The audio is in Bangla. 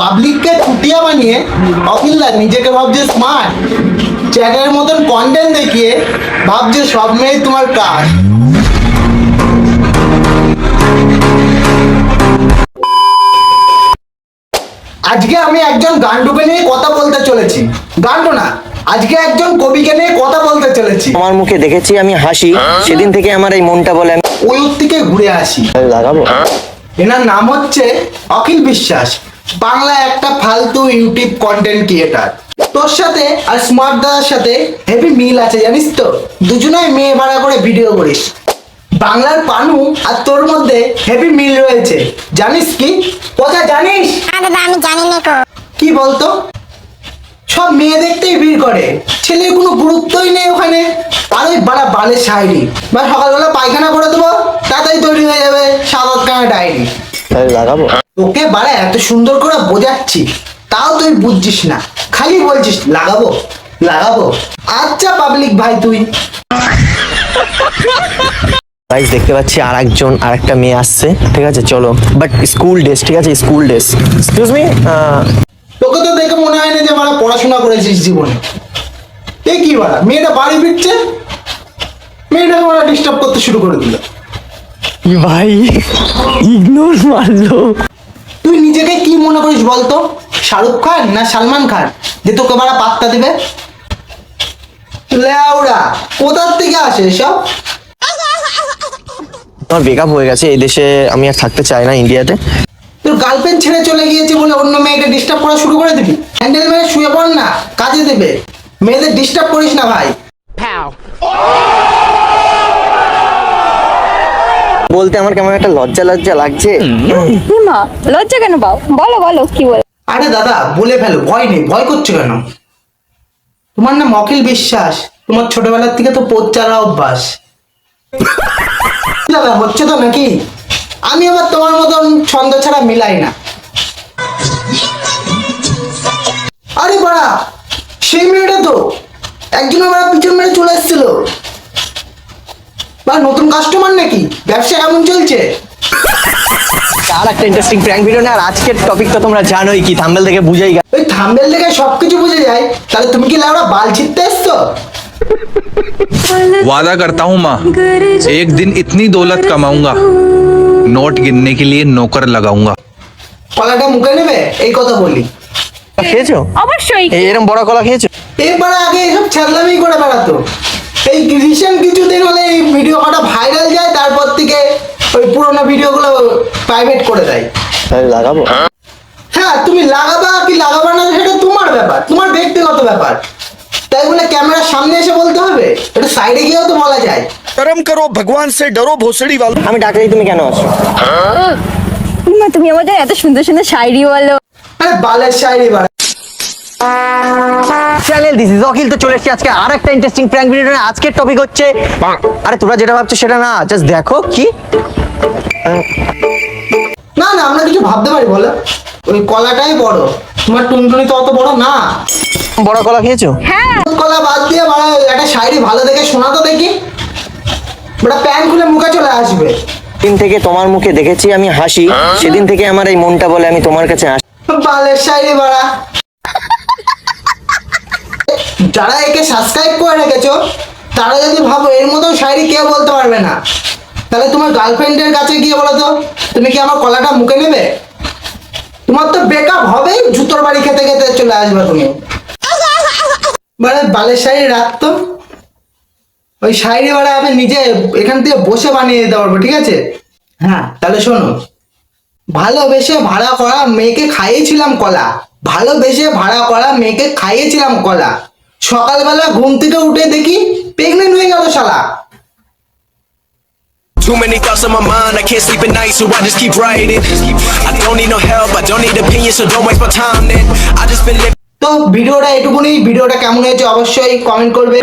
পাবলিককে ছুটিয়া বানিয়ে অখিলদা নিজেকে ভাবছে স্মার্ট চ্যাটের মতন কন্টেন্ট দেখিয়ে ভাবছে সব মেয়ে তোমার কাজ আজকে আমি একজন গান্ডুকে নিয়ে কথা বলতে চলেছি। গান্ডু না আজকে একজন কবিকে নিয়ে কথা বলতে চলেছি। আমার মুখে দেখেছি আমি হাসি সেদিন থেকে আমার এই মনটা বলে আমি ওই থেকে ঘুরে আসি। লাগাবো? এনার নাম হচ্ছে অখিল বিশ্বাস। বাংলা একটা ফালতু ইউটিউব কন্টেন্ট ক্রিয়েটার তোর সাথে আর স্মার্ট দাদার সাথে হেভি মিল আছে জানিস তো? দুজনেই মেয়ে ভাড়া করে ভিডিও করিস। বাংলার পানু আর তোর মধ্যে হেভি মিল রয়েছে। জানিস কি? কথা জানিস? আমি জানি না কো কি বলতো? সব মেয়ে দেখতেই ভিড় করে। ছেলের কোনো গুরুত্বই নেই ওখানে। আর ওই বাড়া বালের শায়রি বা সকালবেলা পায়খানা করে দেবো তাড়াতাড়ি তৈরি হয়ে যাবে সাত আটখানা ডায়েরি। তাহলে লাগাবো? তোকে বাড়া এত সুন্দর করে বোঝাচ্ছি। তাও তুই বুঝছিস না। খালি বলছিস লাগাবো লাগাবো। আচ্ছা পাবলিক ভাই তুই। গাইস দেখতে পাচ্ছি আর একজন আর একটা মেয়ে আসছে ঠিক আছে? চলো বাট স্কুল ড্রেস ঠিক আছে? স্কুল ড্রেস এক্সকিউজ মি তোকে তো দেখে মনে হয় না যে বাড়া পড়াশোনা করেছিস জীবনে। এ কি বাড়া মেয়েটা বাড়ি ফিরছে? মেয়েটাকে ওরা ডিস্টার্ব করতে শুরু করে দিল। ভাই ইগনোর মারলো। তুই নিজেকে কি মনে করিস বলতো? শাহরুখ খান না সালমান খান? যে তোকে বাড়া পাত্তা দেবে? লেওড়া কোথার থেকে আসে এসব? আমার ব্রেকআপ হয়ে গেছে এই দেশে আমি আর থাকতে চাই না ইন্ডিয়াতে তোর গার্লফ্রেন্ড ছেড়ে চলে গিয়েছে বলে অন্য মেয়েকে ডিস্টার্ব করা শুরু করে দিবি? হ্যান্ডেল মেরে শুয়ে পড় না কাজে দেবে। মেয়েদের ডিস্টার্ব করিস না ভাই। বলতে আমার কেমন একটা লজ্জা লজ্জা লাগছে। মা লজ্জা কেন পাও? বলো বলো কি বল আরে দাদা বলে ফেলো ভয় নেই ভয় করছ কেন? তোমার নাম অখিল বিশ্বাস তোমার ছোটবেলার থেকে তো পোত চালা অভ্যাস। দাদা হচ্ছে তো নাকি? আমি আবার তোমার মতন ছন্দ ছাড়া মিলাই না। আরে বাড়া সেই মেয়েটা তো একজন আমার পিছন মেরে চলে এসেছিল। বা নতুন কাস্টমার নাকি ব্যবসা কেমন চলছে আর একটা ইন্টারেস্টিং প্র্যাঙ্ক ভিডিও না আর আজকের টপিক তো তোমরা জানোই কি থাম্বেল থেকে বুঝেই গেছো ওই থাম্বেল দেখে সবকিছু বুঝে যায় তাহলে তুমি কি লাউড়া বাল ছিটতে এসছো वादा करता हूँ माँ एक दिन इतनी दौलत कमाऊंगा नोट गिनने के लिए नौकर लगाऊंगा কলাটা মুখে নেবে এই কথা বলি খেয়েছো অবশ্যই এই এরকম বড় কলা খেয়েছো এরপরে আগে এসব ছাড়লামই করে বেড়াতো এই রিসেন্ট কিছুদিন হলে এই ভিডিও কটা ভাইরাল যায় তারপর থেকে ওই পুরোনো ভিডিওগুলো প্রাইভেট করে দেয়। তাই লাগাবো? হ্যাঁ তুমি লাগাবা কি লাগাবা না সেটা তোমার ব্যাপার তোমার ব্যক্তিগত ব্যাপার। তাই বলে ক্যামেরার সামনে এসে বলতে হবে এটা সাইডে গিয়েও তো বলা যায়। করম করো ভগবান সে ডরো ভোসড়ি বাল। আমি ডাকলেই তুমি কেন আসো? তুমি আমাদের এত সুন্দর সুন্দর শায়রি বলো। আরে বালের শায়রি বাল। Channel this is Akhil. তো চলে এসেছি আজকে আর একটা ইন্টারেস্টিং প্র্যাঙ্ক ভিডিও নিয়ে। আজকের টপিক হচ্ছে আরে তোরা যেটা ভাবছ সেটা না জাস্ট দেখো কি। না না আমরা কিছু ভাবতে পারি বলো। ওই কলাটাই বড়। তোমার টুনটুনি তো অত বড় না। বড় কলা খেয়েছো? হ্যাঁ। কলা বাদ দিয়ে বাড়া একটা শায়রি ভালো দেখে শোনা তো দেখি। ওটা প্যান খুলে মুখে চলে আসবে। দিন থেকে তোমার মুখে দেখেছি আমি হাসি। সেদিন থেকে আমার এই মনটা বলে আমি তোমার কাছে আসি বালের বাড়া। যারা একে সাবস্ক্রাইব করে রেখেছো, তারা যদি ভাবো এর মতো শায়রি কেউ বলতে পারবে না, তাহলে তোমার গার্লফ্রেন্ডের কাছে গিয়ে বলো তো, তুমি কি আমার কলাটা মুখে নেবে? তোমার তো বেকআপ হবেই, জুতোর বাড়ি খেতে খেতে চলে আসবে তুমি। বাড়া বালের শাড়ি রাখতো ওই শাড়ি বাড়া আমি নিজে এখান থেকে বসে বানিয়ে দিতে পারব, ঠিক আছে? হ্যাঁ তাহলে শোনো। ভালোবেসে ভাড়া করা মেয়েকে খাইয়েছিলাম কলা। ভালোবেসে ভাড়া করা মেয়েকে খাইয়েছিলাম কলা। সকালবেলা ঘুম থেকে উঠে দেখি প্রেগনেন্ট হয়ে গেল শালা Too many thoughts on my mind, I can't sleep at night, so I just keep writing. I don't need no help, I don't need opinions, so don't waste my time then. I just been living. তো ভিডিওটা এটুকুনি ভিডিওটা কেমন হয়েছে অবশ্যই কমেন্ট করবে